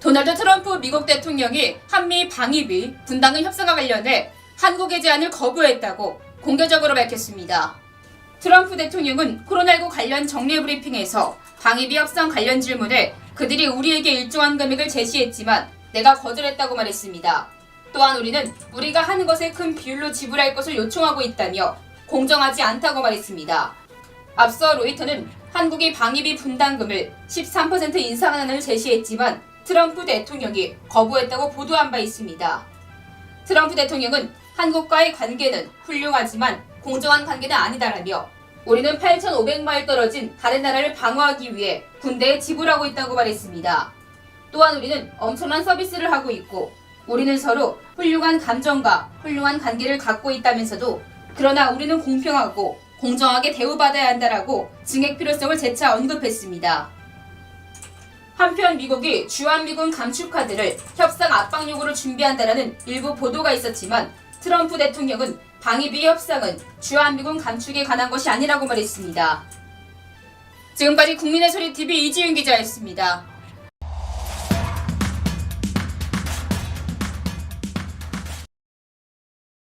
도널드 트럼프 미국 대통령이 한미 방위비 분담금 협상과 관련해 한국의 제안을 거부했다고 공개적으로 밝혔습니다. 트럼프 대통령은 코로나19 관련 정례 브리핑에서 방위비 협상 관련 질문에 그들이 우리에게 일정한 금액을 제시했지만 내가 거절했다고 말했습니다. 또한 우리는 우리가 하는 것에 큰 비율로 지불할 것을 요청하고 있다며 공정하지 않다고 말했습니다. 앞서 로이터는 한국이 방위비 분담금을 13% 인상하는 제시했지만 트럼프 대통령이 거부했다고 보도한 바 있습니다. 트럼프 대통령은 한국과의 관계는 훌륭하지만 공정한 관계는 아니다라며 우리는 8,500마일 떨어진 다른 나라를 방어하기 위해 군대에 지불하고 있다고 말했습니다. 또한 우리는 엄청난 서비스를 하고 있고 우리는 서로 훌륭한 감정과 훌륭한 관계를 갖고 있다면서도 그러나 우리는 공평하고 공정하게 대우받아야 한다라고 증액 필요성을 재차 언급했습니다. 한편 미국이 주한미군 감축 카드를 협상 압박 요구로 준비한다라는 일부 보도가 있었지만 트럼프 대통령은 방위비 협상은 주한미군 감축에 관한 것이 아니라고 말했습니다. 지금까지 국민의 소리 TV 이지윤 기자였습니다.